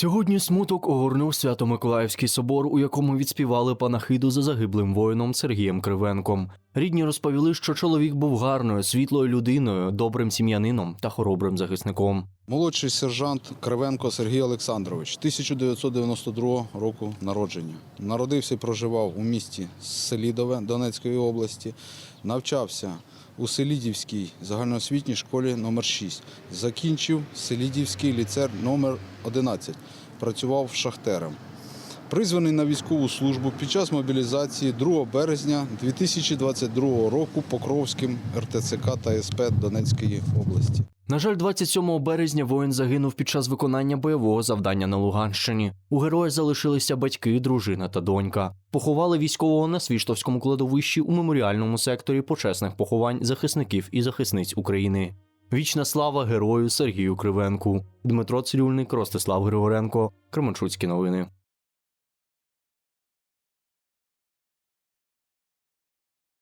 Сьогодні смуток огорнув Свято-Миколаївський собор, у якому відспівали панахиду за загиблим воїном Сергієм Кривенком. Рідні розповіли, що чоловік був гарною, світлою людиною, добрим сім'янином та хоробрим захисником. Молодший сержант Кривенко Сергій Олександрович, 1992 року народження. Народився і проживав у місті Селідове Донецької області. Навчався у Селідівській загальноосвітній школі номер 6 Закінчив Селідівський ліцей номер 11 Працював шахтером. Призваний на військову службу під час мобілізації 2 березня 2022 року Покровським РТЦК та СП Донецької області. На жаль, 27 березня воїн загинув під час виконання бойового завдання на Луганщині. У героя залишилися батьки, дружина та донька. Поховали військового на Свіштовському кладовищі у меморіальному секторі почесних поховань захисників і захисниць України. Вічна слава герою Сергію Кривенку. Дмитро Цирюльник, Ростислав Григоренко, Кременчуцькі новини.